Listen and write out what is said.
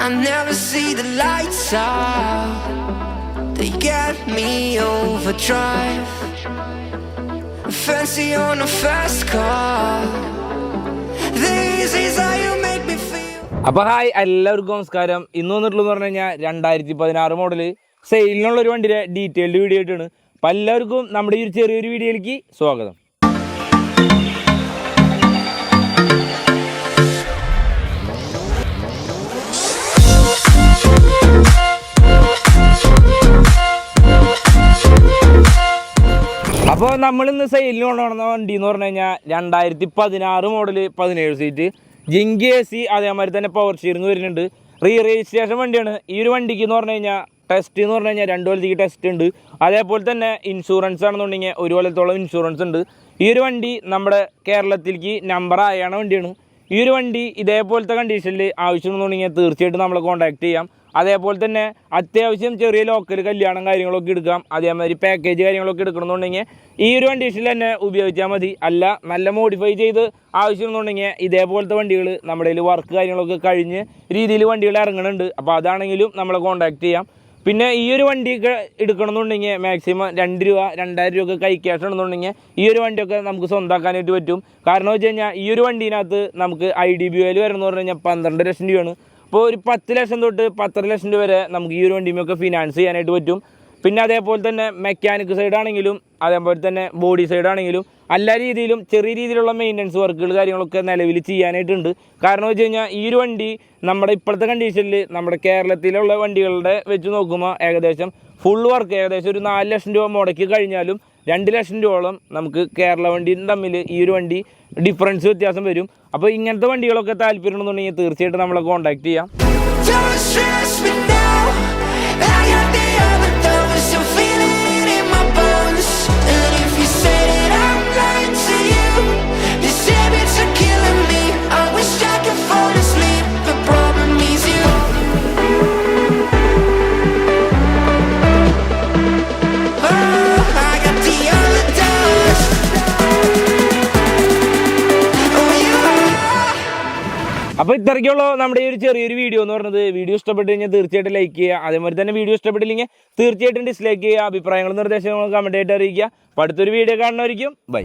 I never see the lights out. They get me overdrive. Fancy on a fast car. This is how you make me feel. അപ്പൊ hi എല്ലാവർക്കും നമസ്കാരം ഇന്ന് വന്നിട്ടുള്ളതെന്ന് പറഞ്ഞു കഴിഞ്ഞാൽ രണ്ടായിരത്തി പതിനാറ് മോഡൽ സെയിലിനുള്ള ഒരു വണ്ടിയുടെ ഡീറ്റെയിൽഡ് വീഡിയോ ആയിട്ടാണ് അപ്പൊ എല്ലാവർക്കും നമ്മുടെ ഈ ഒരു ചെറിയൊരു വീഡിയോയിലേക്ക് സ്വാഗതം അപ്പോൾ നമ്മളിന്ന് സെയിലിന് കൊണ്ടുവന്ന വണ്ടി എന്ന് പറഞ്ഞു കഴിഞ്ഞാൽ രണ്ടായിരത്തി പതിനാറ് മോഡൽ പതിനേഴ് സീറ്റ് ജിങ്കി എ സി അതേമാതിരി തന്നെ പവർ ഷീറിങ് വരുന്നുണ്ട്. റീ രജിസ്ട്രേഷൻ വണ്ടിയാണ്. ഈ ഒരു വണ്ടിക്ക് എന്ന് പറഞ്ഞു കഴിഞ്ഞാൽ ടെസ്റ്റ് എന്ന് പറഞ്ഞു കഴിഞ്ഞാൽ രണ്ട് കൊല്ലത്തേക്ക് ടെസ്റ്റ് ഉണ്ട്. അതേപോലെ തന്നെ ഇൻഷുറൻസ് ആണെന്നുണ്ടെങ്കിൽ ഒരു കൊല്ലത്തോളം ഇൻഷുറൻസ് ഉണ്ട്. ഈ ഒരു വണ്ടി നമ്മുടെ കേരളത്തിലേക്ക് നമ്പർ ആയാണ് വണ്ടിയാണ്. ഈ ഒരു വണ്ടി ഇതേപോലത്തെ കണ്ടീഷനിൽ ആവശ്യമെന്നുണ്ടെങ്കിൽ തീർച്ചയായിട്ടും നമ്മളെ കോൺടാക്ട് ചെയ്യാം. അതേപോലെ തന്നെ അത്യാവശ്യം ചെറിയ ലോക്കൽ കല്യാണം കാര്യങ്ങളൊക്കെ എടുക്കാം. അതേമാതിരി പാക്കേജ് കാര്യങ്ങളൊക്കെ എടുക്കണമെന്നുണ്ടെങ്കിൽ ഈ ഒരു കണ്ടീഷനിൽ തന്നെ ഉപയോഗിച്ചാൽ മതി. അല്ല നല്ല മോഡിഫൈ ചെയ്ത് ആവശ്യമെന്നുണ്ടെങ്കിൽ ഇതേപോലത്തെ വണ്ടികൾ നമ്മുടെ കയ്യിൽ വർക്ക് കാര്യങ്ങളൊക്കെ കഴിഞ്ഞ് രീതിയിൽ വണ്ടികൾ ഇറങ്ങുന്നുണ്ട് അപ്പോൾ അതാണെങ്കിലും നമ്മളെ കോൺടാക്ട് ചെയ്യാം. പിന്നെ ഈ ഒരു വണ്ടിയൊക്കെ എടുക്കണമെന്നുണ്ടെങ്കിൽ മാക്സിമം രണ്ട് രൂപ രണ്ടായിരം രൂപ ഒക്കെ കൈ ക്യാഷ് ആണെന്നുണ്ടെങ്കിൽ ഈ ഒരു വണ്ടിയൊക്കെ നമുക്ക് സ്വന്തമാക്കാനായിട്ട് പറ്റും. കാരണം വെച്ച് കഴിഞ്ഞാൽ ഈ ഒരു വണ്ടീനകത്ത് നമുക്ക് ഐ ഡി ബി ഒയിൽ വരുന്നത് പറഞ്ഞു കഴിഞ്ഞാൽ പന്ത്രണ്ട് ലക്ഷം രൂപയാണ്. ഇപ്പോൾ ഒരു പത്ത് ലക്ഷം തൊട്ട് പത്തര ലക്ഷം രൂപ വരെ നമുക്ക് ഈ ഒരു വണ്ടിയുമൊക്കെ ഫിനാൻസ് ചെയ്യാനായിട്ട് പറ്റും. പിന്നെ അതേപോലെ തന്നെ മെക്കാനിക് സൈഡാണെങ്കിലും അതേപോലെ തന്നെ ബോഡി സൈഡാണെങ്കിലും എല്ലാ രീതിയിലും ചെറിയ രീതിയിലുള്ള മെയിന്റനൻസ് വർക്കുകൾ കാര്യങ്ങളൊക്കെ നിലവിൽ ചെയ്യാനായിട്ടുണ്ട്. കാരണം വെച്ച് കഴിഞ്ഞാൽ ഈ ഒരു വണ്ടി നമ്മുടെ ഇപ്പോഴത്തെ കണ്ടീഷനിൽ നമ്മുടെ കേരളത്തിലുള്ള വണ്ടികളുടെ വെച്ച് നോക്കുമ്പോൾ ഏകദേശം ഫുൾ വർക്ക് ഏകദേശം ഒരു നാല് ലക്ഷം രൂപ മുടക്കി കഴിഞ്ഞാലും രണ്ട് ലക്ഷം രൂപയോളം നമുക്ക് കേരള വണ്ടിയും തമ്മിൽ ഈ ഒരു വണ്ടി ഡിഫറൻസ് വ്യത്യാസം വരും. അപ്പോൾ ഇങ്ങനത്തെ വണ്ടികളൊക്കെ താല്പര്യമുണ്ടെന്നുണ്ടെങ്കിൽ തീർച്ചയായിട്ടും നമ്മളെ കോൺടാക്ട് ചെയ്യാം. അപ്പോൾ ഇത്രയ്ക്കുള്ള നമ്മുടെ ഈ ഒരു ചെറിയൊരു വീഡിയോ എന്ന് പറയുന്നത് വീഡിയോ ഇഷ്ടപ്പെട്ട് കഴിഞ്ഞാൽ തീർച്ചയായിട്ടും ലൈക്ക് ചെയ്യുക. അതേമാതിരി തന്നെ വീഡിയോ ഇഷ്ടപ്പെട്ടില്ലെങ്കിൽ തീർച്ചയായിട്ടും ഡിസ്ലൈക്ക് ചെയ്യുക. അഭിപ്രായങ്ങളും നിർദ്ദേശങ്ങളും കമന്റ് ആയിട്ട് അറിയിക്കുക. അടുത്തൊരു വീഡിയോ കാണുന്നവരിക്കും ബൈ